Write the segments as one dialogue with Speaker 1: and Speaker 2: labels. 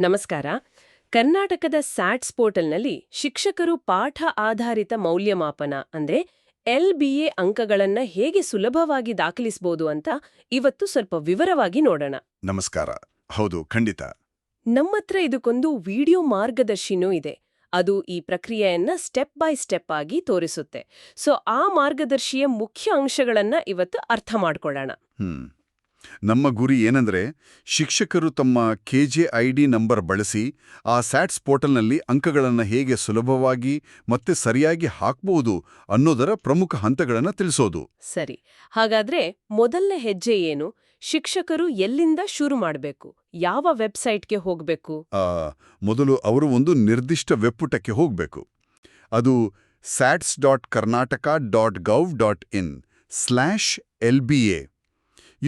Speaker 1: ನಮಸ್ಕಾರ. ಕರ್ನಾಟಕದ ಸ್ಯಾಟ್ಸ್ ಪೋರ್ಟಲ್ನಲ್ಲಿ ಶಿಕ್ಷಕರು ಪಾಠ ಆಧಾರಿತ ಮೌಲ್ಯಮಾಪನ ಅಂದ್ರೆ ಎಲ್ ಬಿ ಎ ಅಂಕಗಳನ್ನ ಹೇಗೆ ಸುಲಭವಾಗಿ ದಾಖಲಿಸಬಹುದು ಅಂತ ಇವತ್ತು ಸ್ವಲ್ಪ ವಿವರವಾಗಿ ನೋಡೋಣ.
Speaker 2: ನಮಸ್ಕಾರ. ಹೌದು ಖಂಡಿತ.
Speaker 1: ನಮ್ಮತ್ರ ಇದಕ್ಕೊಂದು ವಿಡಿಯೋ ಮಾರ್ಗದರ್ಶಿನೂ ಇದೆ. ಅದು ಈ ಪ್ರಕ್ರಿಯೆಯನ್ನ ಸ್ಟೆಪ್ ಬೈ ಸ್ಟೆಪ್ ಆಗಿ ತೋರಿಸುತ್ತೆ. ಸೊ ಆ ಮಾರ್ಗದರ್ಶಿಯ ಮುಖ್ಯ ಅಂಶಗಳನ್ನ ಇವತ್ತು ಅರ್ಥ ಮಾಡ್ಕೊಳ್ಳೋಣ.
Speaker 2: ಹ್ಮ್. ನಮ್ಮ ಗುರಿ ಏನಂದ್ರೆ ಶಿಕ್ಷಕರು ತಮ್ಮ K J I D number ಬಳಸಿ ಆ ಸ್ಯಾಟ್ಸ್ ಪೋರ್ಟಲ್ನಲ್ಲಿ ಅಂಕಗಳನ್ನು ಹೇಗೆ ಸುಲಭವಾಗಿ ಮತ್ತೆ ಸರಿಯಾಗಿ ಹಾಕ್ಬಹುದು ಅನ್ನೋದರ ಪ್ರಮುಖ ಹಂತಗಳನ್ನು ತಿಳಿಸೋದು.
Speaker 1: ಸರಿ ಹಾಗಾದ್ರೆ ಮೊದಲನೇ ಹೆಜ್ಜೆ ಏನು? ಶಿಕ್ಷಕರು ಎಲ್ಲಿಂದ ಶುರು ಮಾಡಬೇಕು? ಯಾವ ವೆಬ್ಸೈಟ್ಗೆ ಹೋಗಬೇಕು?
Speaker 2: ಆ, ಮೊದಲು ಅವರು ಒಂದು ನಿರ್ದಿಷ್ಟ ವೆಬ್ಪುಟಕ್ಕೆ ಹೋಗಬೇಕು. ಅದು SATS dot Karnataka dot gov dot in slash L B A.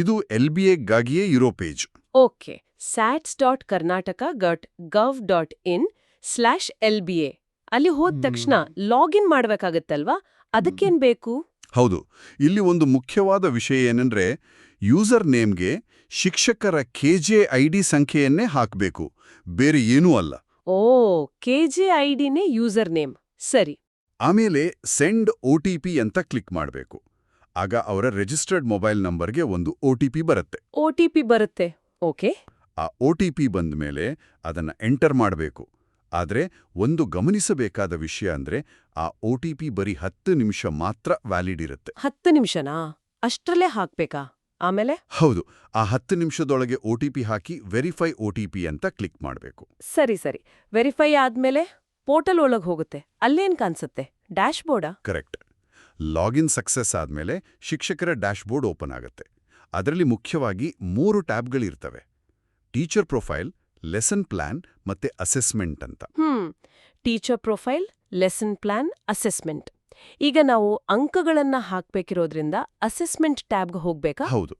Speaker 2: ಇದು ಎಲ್ ಬಿ ಎಗಾಗಿಯೇ ಇರೋ page.
Speaker 1: Okay SATS dot Karnataka dot gov dot in slash L B A. ಅಲ್ಲಿ ಹೋದ ತಕ್ಷಣ ಲಾಗಿನ್ ಮಾಡಬೇಕಾಗತ್ತಲ್ವಾ? ಅದಕ್ಕೇನ್ ಬೇಕು?
Speaker 2: ಹೌದು ಇಲ್ಲಿ ಒಂದು ಮುಖ್ಯವಾದ ವಿಷಯ ಏನಂದ್ರೆ ಯೂಸರ್ ನೇಮ್ಗೆ ಶಿಕ್ಷಕರ ಕೆಜೆ ಐ ಡಿ ಸಂಖ್ಯೆಯನ್ನೇ ಹಾಕಬೇಕು ಬೇರೆ ಏನೂ ಅಲ್ಲ.
Speaker 1: ಓ ಕೆಜೆ ಐಡಿನೇ ಯೂಸರ್ ನೇಮ್. ಸರಿ.
Speaker 2: ಆಮೇಲೆ ಸೆಂಡ್ ಒ ಟಿ ಪಿ ಅಂತ ಕ್ಲಿಕ್ ಮಾಡಬೇಕು. ಆಗ ಅವರ ರಿಜಿಸ್ಟರ್ಡ್ ಮೊಬೈಲ್ ನಂಬರ್ಗೆ ಒಂದು ಒ ಟಿ ಪಿ ಬರುತ್ತೆ.
Speaker 1: ಒ ಟಿ ಪಿ ಬರುತ್ತೆ. ಓಕೆ
Speaker 2: ಆ ಒ ಟಿ ಪಿ ಬಂದ ಮೇಲೆ ಅದನ್ನು ಎಂಟರ್ ಮಾಡಬೇಕು. ಆದರೆ ಒಂದು ಗಮನಿಸಬೇಕಾದ ವಿಷಯ ಅಂದ್ರೆ ಆ ಒ ಟಿ ಪಿ ಬರೀ ಹತ್ತು ನಿಮಿಷ ಮಾತ್ರ ವ್ಯಾಲಿಡ್ ಇರುತ್ತೆ.
Speaker 1: ಹತ್ತು ನಿಮಿಷನಾ? ಅಷ್ಟರಲ್ಲೇ ಹಾಕ್ಬೇಕಾ? ಆಮೇಲೆ?
Speaker 2: ಹೌದು. ಆ ಹತ್ತು ನಿಮಿಷದೊಳಗೆ ಒ ಟಿ ಪಿ ಹಾಕಿ ವೆರಿಫೈ ಒ ಟಿ ಪಿ ಅಂತ ಕ್ಲಿಕ್ ಮಾಡಬೇಕು.
Speaker 1: ಸರಿ ಸರಿ. ವೆರಿಫೈ ಆದ್ಮೇಲೆ ಪೋರ್ಟಲ್ ಒಳಗೆ ಹೋಗುತ್ತೆ. ಅಲ್ಲೇನ್ ಕಾಣಿಸುತ್ತೆ? ಡ್ಯಾಶ್ ಬೋರ್ಡಾ
Speaker 2: ಕರೆಕ್ಟ್ ಲಾಗಿನ್ ಸಕ್ಸಸ್ ಆದಮೇಲೆ ಶಿಕ್ಷಕರ ಡ್ಯಾಶ್ಬೋರ್ಡ್ ಓಪನ್ ಆಗುತ್ತೆ. ಅದರಲ್ಲಿ ಮುಖ್ಯವಾಗಿ ಮೂರು ಟ್ಯಾಬ್ಗಳಿರ್ತವೆ. ಟೀಚರ್ ಪ್ರೊಫೈಲ್ ಲೆಸನ್ ಪ್ಲಾನ್ ಮತ್ತೆ ಅಸೆಸ್ಮೆಂಟ್ ಅಂತ.
Speaker 1: Teacher profile lesson plan assessment. ಈಗ ನಾವು ಅಂಕಗಳನ್ನ ಹಾಕ್ಬೇಕಿರೋದ್ರಿಂದ ಅಸೆಸ್ಮೆಂಟ್ ಟ್ಯಾಬ್ಗೆ ಹೋಗ್ಬೇಕಾ?
Speaker 2: ಹೌದು.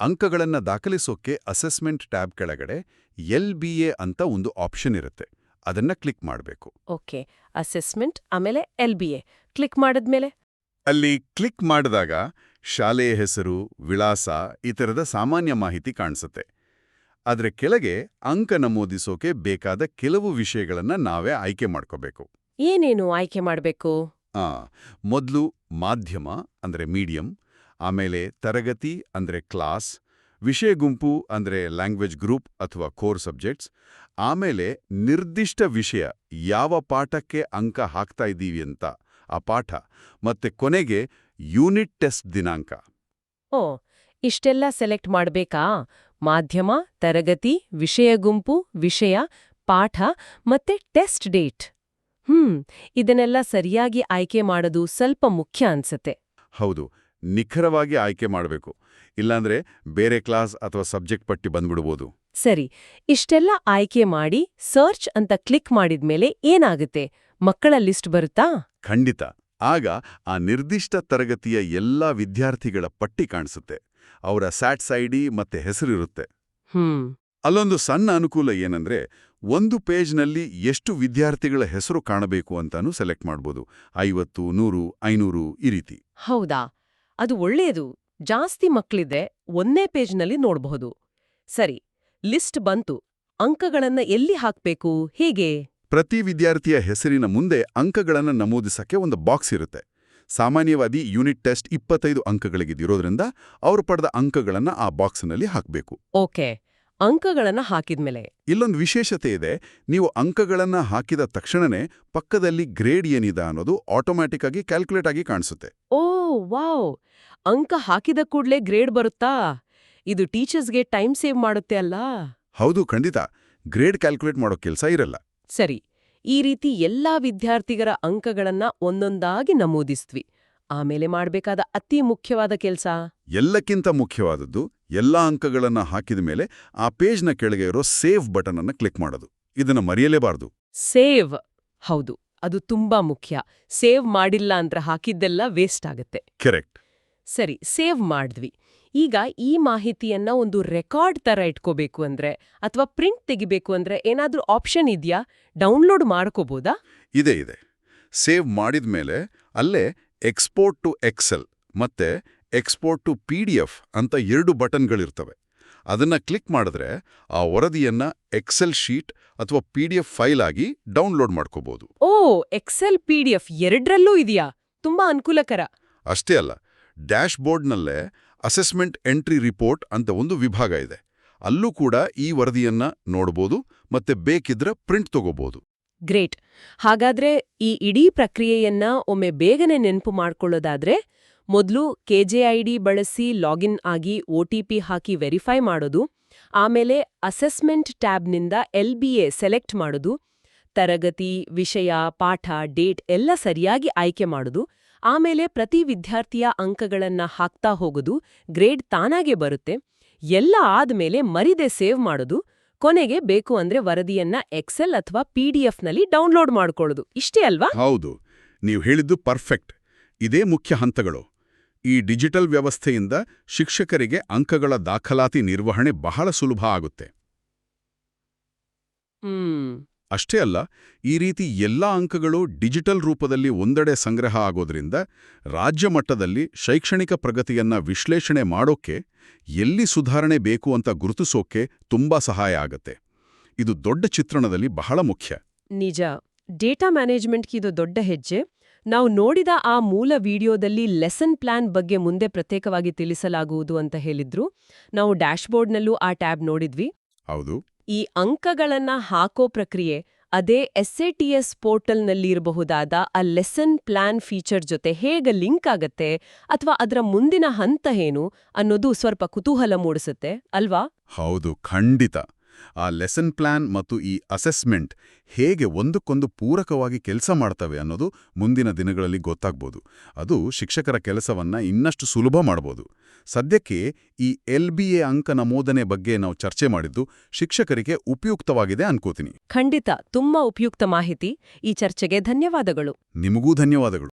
Speaker 2: ಅಂಕಗಳನ್ನ ದಾಖಲಿಸೋಕೆ ಅಸೆಸ್ಮೆಂಟ್ ಟ್ಯಾಬ್ ಕೆಳಗಡೆ ಎಲ್ ಬಿ ಎ ಅಂತ ಒಂದು ಆಪ್ಷನ್ ಇರುತ್ತೆ. ಅದನ್ನ ಕ್ಲಿಕ್ ಮಾಡಬೇಕು.
Speaker 1: ಓಕೆ. ಅಸೆಸ್ಮೆಂಟ್ ಆಮೇಲೆ ಎಲ್ ಬಿ ಎ. ಕ್ಲಿಕ್ ಮಾಡಿದ್ಮೇಲೆ?
Speaker 2: ಅಲ್ಲಿ ಕ್ಲಿಕ್ ಮಾಡಿದಾಗ ಶಾಲೆಯ ಹೆಸರು ವಿಳಾಸ ಈ ಥರದ ಸಾಮಾನ್ಯ ಮಾಹಿತಿ ಕಾಣಿಸುತ್ತೆ. ಆದರೆ ಕೆಳಗೆ ಅಂಕ ನಮೂದಿಸೋಕೆ ಬೇಕಾದ ಕೆಲವು ವಿಷಯಗಳನ್ನು ನಾವೇ ಆಯ್ಕೆ ಮಾಡ್ಕೋಬೇಕು.
Speaker 1: ಏನೇನು ಆಯ್ಕೆ ಮಾಡಬೇಕು?
Speaker 2: ಆ ಮೊದಲು ಮಾಧ್ಯಮ ಅಂದ್ರೆ ಮೀಡಿಯಂ ಆಮೇಲೆ ತರಗತಿ ಅಂದ್ರೆ ಕ್ಲಾಸ್ ವಿಷಯ ಗುಂಪು ಅಂದ್ರೆ ಲ್ಯಾಂಗ್ವೇಜ್ ಗ್ರೂಪ್ ಅಥವಾ ಕೋರ್ ಸಬ್ಜೆಕ್ಟ್ಸ್ ಆಮೇಲೆ ನಿರ್ದಿಷ್ಟ ವಿಷಯ ಯಾವ ಪಾಠಕ್ಕೆ ಅಂಕ ಹಾಕ್ತಾ ಇದ್ದೀವಿ ಅಂತ ಆ ಪಾಠ. ಮತ್ತೆ ಕೊನೆಗೆ ಯೂನಿಟ್ ಟೆಸ್ಟ್ ದಿನಾಂಕ.
Speaker 1: ಓ ಇಷ್ಟೆಲ್ಲ ಸೆಲೆಕ್ಟ್ ಮಾಡಬೇಕಾ? ಮಾಧ್ಯಮ ತರಗತಿ ವಿಷಯ ಗುಂಪು ವಿಷಯ ಪಾಠ ಮತ್ತೆ ಟೆಸ್ಟ್ ಡೇಟ್. ಹ್ಮ್ ಇದನ್ನೆಲ್ಲ ಸರಿಯಾಗಿ ಆಯ್ಕೆ ಮಾಡೋದು ಸ್ವಲ್ಪ ಮುಖ್ಯ ಅನ್ಸತ್ತೆ.
Speaker 2: ಹೌದು ನಿಖರವಾಗಿ ಆಯ್ಕೆ ಮಾಡಬೇಕು. ಇಲ್ಲಾಂದ್ರೆ ಬೇರೆ ಕ್ಲಾಸ್ ಅಥವಾ ಸಬ್ಜೆಕ್ಟ್ ಪಟ್ಟಿ ಬಂದ್ಬಿಡ್ಬೋದು.
Speaker 1: ಸರಿ ಇಷ್ಟೆಲ್ಲ ಆಯ್ಕೆ ಮಾಡಿ ಸರ್ಚ್ ಅಂತ ಕ್ಲಿಕ್ ಮಾಡಿದ್ಮೇಲೆ ಏನಾಗುತ್ತೆ? ಮಕ್ಕಳ ಲಿಸ್ಟ್ ಬರುತ್ತಾ?
Speaker 2: ಖಂಡಿತ. ಆಗ ಆ ನಿರ್ದಿಷ್ಟ ತರಗತಿಯ ಎಲ್ಲಾ ವಿದ್ಯಾರ್ಥಿಗಳ ಪಟ್ಟಿ ಕಾಣಿಸುತ್ತೆ. ಅವರ ಸ್ಯಾಟ್ಸ್ ಐಡಿ ಮತ್ತೆ ಹೆಸರಿರುತ್ತೆ.
Speaker 1: ಹ್ಮ್.
Speaker 2: ಅಲ್ಲೊಂದು ಸಣ್ಣ ಅನುಕೂಲ ಏನಂದ್ರೆ ಒಂದು ಪೇಜ್ನಲ್ಲಿ ಎಷ್ಟು ವಿದ್ಯಾರ್ಥಿಗಳ ಹೆಸರು ಕಾಣಬೇಕು ಅಂತಾನೂ ಸೆಲೆಕ್ಟ್ ಮಾಡ್ಬೋದು. ಐವತ್ತು ನೂರು ಐನೂರು ಈ ರೀತಿ.
Speaker 1: ಹೌದಾ? ಅದು ಒಳ್ಳೆಯದು ಜಾಸ್ತಿ ಮಕ್ಕಳಿದ್ರೆ ಒಂದೇ ಪೇಜ್ನಲ್ಲಿ ನೋಡಬಹುದು. ಸರಿ ಲಿಸ್ಟ್ ಬಂತು. ಅಂಕಗಳನ್ನ ಎಲ್ಲಿ ಹಾಕ್ಬೇಕು? ಹೇಗೆ?
Speaker 2: ಪ್ರತಿ ವಿದ್ಯಾರ್ಥಿಯ ಹೆಸರಿನ ಮುಂದೆ ಅಂಕಗಳನ್ನು ನಮೂದಿಸಕ್ಕೆ ಒಂದು ಬಾಕ್ಸ್ ಇರುತ್ತೆ. ಸಾಮಾನ್ಯವಾಗಿ ಯೂನಿಟ್ ಟೆಸ್ಟ್ ಇಪ್ಪತ್ತೈದು ಅಂಕಗಳಿಗಿದಿರೋದ್ರಿಂದ ಅವರು ಪಡೆದ ಅಂಕಗಳನ್ನು ಆ ಬಾಕ್ಸ್ನಲ್ಲಿ ಹಾಕಬೇಕು.
Speaker 1: ಓಕೆ. ಅಂಕಗಳನ್ನು ಹಾಕಿದ್ಮೇಲೆ?
Speaker 2: ಇಲ್ಲೊಂದು ವಿಶೇಷತೆ ಇದೆ. ನೀವು ಅಂಕಗಳನ್ನು ಹಾಕಿದ ತಕ್ಷಣನೇ ಪಕ್ಕದಲ್ಲಿ ಗ್ರೇಡ್ ಏನಿದೆ ಅನ್ನೋದು ಆಟೋಮ್ಯಾಟಿಕ್ ಆಗಿ ಕ್ಯಾಲ್ಕುಲೇಟ್ ಆಗಿ ಕಾಣಿಸುತ್ತೆ.
Speaker 1: Oh wow! ಅಂಕ ಹಾಕಿದ ಕೂಡಲೇ ಗ್ರೇಡ್ ಬರುತ್ತಾ? ಇದು ಟೀಚರ್ಸ್ಗೆ ಟೈಮ್ ಸೇವ್ ಮಾಡುತ್ತೆ ಅಲ್ಲ?
Speaker 2: ಹೌದು ಖಂಡಿತ. ಗ್ರೇಡ್ ಕ್ಯಾಲ್ಕುಲೇಟ್ ಮಾಡೋ ಕೆಲಸ ಇರಲ್ಲ.
Speaker 1: ಸರಿ ಈ ರೀತಿ ಎಲ್ಲಾ ವಿದ್ಯಾರ್ಥಿಗರ ಅಂಕಗಳನ್ನ ಒಂದೊಂದಾಗಿ ನಮೂದಿಸ್ತ್ವಿ ಆಮೇಲೆ ಮಾಡಬೇಕಾದ ಅತಿ ಮುಖ್ಯವಾದ ಕೆಲಸ?
Speaker 2: ಎಲ್ಲಕ್ಕಿಂತ ಮುಖ್ಯವಾದದ್ದು ಎಲ್ಲಾ ಅಂಕಗಳನ್ನ ಹಾಕಿದ ಮೇಲೆ ಆ ಪೇಜ್ನ ಕೆಳಗೆ ಇರೋ ಸೇವ್ ಬಟನ್ ಅನ್ನ ಕ್ಲಿಕ್ ಮಾಡೋದು. ಇದನ್ನ ಮರೆಯಲೇಬಾರದು.
Speaker 1: ಸೇವ್! ಹೌದು ಅದು ತುಂಬಾ ಮುಖ್ಯ. ಸೇವ್ ಮಾಡಿಲ್ಲ ಅಂತ ಹಾಕಿದ್ದೆಲ್ಲ ವೇಸ್ಟ್ ಆಗುತ್ತೆ.
Speaker 2: ಕರೆಕ್ಟ್.
Speaker 1: ಸರಿ ಸೇವ್ ಮಾಡಿದ್ವಿ. ಈಗ ಈ ಮಾಹಿತಿಯನ್ನ ಒಂದು ರೆಕಾರ್ಡ್ ತರ ಇಟ್ಕೋಬೇಕು ಅಂದ್ರೆ ಅಥವಾ ಪ್ರಿಂಟ್ ತೆಗಿಬೇಕು ಅಂದ್ರೆ ಏನಾದ್ರೂ ಆಪ್ಷನ್ ಇದೆಯಾ? ಡೌನ್ಲೋಡ್ ಮಾಡ್ಕೋಬೋದಾ?
Speaker 2: ಇದೆ ಇದೆ. ಸೇವ್ ಮಾಡಿದ ಮೇಲೆ ಅಲ್ಲೇ ಎಕ್ಸ್ಪೋರ್ಟ್ ಟು ಎಕ್ಸೆಲ್ ಮತ್ತೆ export to P D F ಅಂತ ಎರಡು ಬಟನ್ಗಳಿರ್ತವೆ. ಅದನ್ನ ಕ್ಲಿಕ್ ಮಾಡಿದ್ರೆ ಆ ವರದಿಯನ್ನ ಎಕ್ಸೆಲ್ ಶೀಟ್ ಅಥವಾ ಪಿ ಡಿ ಎಫ್ ಫೈಲ್ ಆಗಿ ಡೌನ್ಲೋಡ್ ಮಾಡ್ಕೋಬಹುದು
Speaker 1: ಓ ಎಕ್ಸೆಲ್ ಪಿ ಡಿ ಎಫ್ ಎರಡರಲ್ಲೂ ಇದೆಯಾ? ತುಂಬಾ ಅನುಕೂಲಕರ.
Speaker 2: ಅಷ್ಟೇ ಅಲ್ಲ ಡ್ಯಾಶ್ ಬೋರ್ಡ್ನಲ್ಲೇ ಅಸೆಸ್ಮೆಂಟ್ ಎಂಟ್ರಿ ರಿಪೋರ್ಟ್ ಅಂತ ಒಂದು ವಿಭಾಗ ಇದೆ. ಅಲ್ಲೂ ಕೂಡ ಈ ವರದಿಯನ್ನ ನೋಡ್ಬೋದು ಮತ್ತೆ ಬೇಕಿದ್ರೆ ಪ್ರಿಂಟ್ ತಗೋಬಹುದು
Speaker 1: ಗ್ರೇಟ್. ಹಾಗಾದ್ರೆ ಈ ಇಡೀ ಪ್ರಕ್ರಿಯೆಯನ್ನ ಒಮ್ಮೆ ಬೇಗನೆ ನೆನಪು ಮಾಡ್ಕೊಳ್ಳೋದಾದ್ರೆ ಮೊದಲು ಕೆಜೆಐಡಿ ಬಳಸಿ ಲಾಗಿನ್ ಆಗಿ ಒ ಹಾಕಿ ವೆರಿಫೈ ಮಾಡೋದು, ಆಮೇಲೆ ಅಸೆಸ್ಮೆಂಟ್ ಟ್ಯಾಬ್ನಿಂದ ಎಲ್ ಬಿ ಎ ಸೆಲೆಕ್ಟ್ ಮಾಡೋದು, ತರಗತಿ, ವಿಷಯ, ಪಾಠ, ಡೇಟ್ ಎಲ್ಲ ಸರಿಯಾಗಿ ಆಯ್ಕೆ ಮಾಡೋದು ಆಮೇಲೆ ಪ್ರತಿ ವಿದ್ಯಾರ್ಥಿಯ ಅಂಕಗಳನ್ನ ಹಾಕ್ತಾ ಹೋಗೋದು ಗ್ರೇಡ್ ತಾನಾಗೆ ಬರುತ್ತೆ. ಎಲ್ಲ ಆದ್ಮೇಲೆ ಮರಿದೆ ಸೇವ್ ಮಾಡೋದು ಕೊನೆಗೆ ಬೇಕು ಅಂದ್ರೆ ವರದಿಯನ್ನ ಎಕ್ಸೆಲ್ ಅಥವಾ ಪಿಡಿಎಫ್ನಲ್ಲಿ ಡೌನ್ಲೋಡ್ ಮಾಡ್ಕೊಳ್ಳೋದು. ಇಷ್ಟೇ ಅಲ್ವಾ?
Speaker 2: ಹೌದು. ನೀವು ಹೇಳಿದ್ದು ಪರ್ಫೆಕ್ಟ್. ಇದೇ ಮುಖ್ಯ ಹಂತಗಳು. ಈ ಡಿಜಿಟಲ್ ವ್ಯವಸ್ಥೆಯಿಂದ ಶಿಕ್ಷಕರಿಗೆ ಅಂಕಗಳ ದಾಖಲಾತಿ ನಿರ್ವಹಣೆ ಬಹಳ ಸುಲಭ ಆಗುತ್ತೆ.
Speaker 1: ಹ್ಮ್.
Speaker 2: ಅಷ್ಟೇ ಅಲ್ಲ ಈ ರೀತಿ ಎಲ್ಲಾ ಅಂಕಗಳು ಡಿಜಿಟಲ್ ರೂಪದಲ್ಲಿ ಒಂದೆಡೆ ಸಂಗ್ರಹ ಆಗೋದ್ರಿಂದ ರಾಜ್ಯ ಮಟ್ಟದಲ್ಲಿ ಶೈಕ್ಷಣಿಕ ಪ್ರಗತಿಯನ್ನ ವಿಶ್ಲೇಷಣೆ ಮಾಡೋಕೆ ಎಲ್ಲಿ ಸುಧಾರಣೆ ಬೇಕು ಅಂತ ಗುರುತಿಸೋಕೆ ತುಂಬಾ ಸಹಾಯ ಆಗತ್ತೆ. ಇದು ದೊಡ್ಡ ಚಿತ್ರಣದಲ್ಲಿ ಬಹಳ ಮುಖ್ಯ.
Speaker 1: ನಿಜ. ಡೇಟಾ ಮ್ಯಾನೇಜ್ಮೆಂಟ್ಗೆ ಇದು ದೊಡ್ಡ ಹೆಜ್ಜೆ. ನಾವು ನೋಡಿದ ಆ ಮೂಲ ವಿಡಿಯೋದಲ್ಲಿ ಲೆಸನ್ ಪ್ಲಾನ್ ಬಗ್ಗೆ ಮುಂದೆ ಪ್ರತ್ಯೇಕವಾಗಿ ತಿಳಿಸಲಾಗುವುದು ಅಂತ ಹೇಳಿದ್ರು. ನಾವು ಡ್ಯಾಶ್ಬೋರ್ಡ್ನಲ್ಲೂ ಆ ಟ್ಯಾಬ್ ನೋಡಿದ್ವಿ.
Speaker 2: ಹೌದು.
Speaker 1: ಈ ಅಂಕಗಳನ್ನ ಹಾಕೋ ಪ್ರಕ್ರಿಯೆ ಅದೇ ಎಸ್ ಎ ಟಿ ಎಸ್ ಪೋರ್ಟಲ್ನಲ್ಲಿರಬಹುದಾದ ಆ ಲೆಸನ್ ಪ್ಲಾನ್ ಫೀಚರ್ ಜೊತೆ ಹೇಗೆ ಲಿಂಕ್ ಆಗತ್ತೆ ಅಥವಾ ಅದರ ಮುಂದಿನ ಹಂತ ಏನು ಅನ್ನೋದು ಸ್ವಲ್ಪ ಕುತೂಹಲ ಮೂಡಿಸುತ್ತೆ, ಅಲ್ವಾ?
Speaker 2: ಹೌದು, ಖಂಡಿತ. ಆ ಲೆಸನ್ ಪ್ಲಾನ್ ಮತ್ತು ಈ ಅಸೆಸ್ಮೆಂಟ್ ಹೇಗೆ ಒಂದಕ್ಕೊಂದು ಪೂರಕವಾಗಿ ಕೆಲಸ ಮಾಡ್ತವೆ ಅನ್ನೋದು ಮುಂದಿನ ದಿನಗಳಲ್ಲಿ ಗೊತ್ತಾಗ್ಬೋದು. ಅದು ಶಿಕ್ಷಕರ ಕೆಲಸವನ್ನು ಇನ್ನಷ್ಟು ಸುಲಭ ಮಾಡ್ಬೋದು. ಸದ್ಯಕ್ಕೆ ಈ ಎಲ್ ಬಿ ಎ ಅಂಕ ನಮೂದನೆ ಬಗ್ಗೆ ನಾವು ಚರ್ಚೆ ಮಾಡಿದ್ದು ಶಿಕ್ಷಕರಿಗೆ ಉಪಯುಕ್ತವಾಗಿದೆ ಅನ್ಕೋತೀನಿ.
Speaker 1: ಖಂಡಿತ ತುಂಬಾ ಉಪಯುಕ್ತ ಮಾಹಿತಿ. ಈ ಚರ್ಚೆಗೆ ಧನ್ಯವಾದಗಳು.
Speaker 2: ನಿಮಗೂ ಧನ್ಯವಾದಗಳು.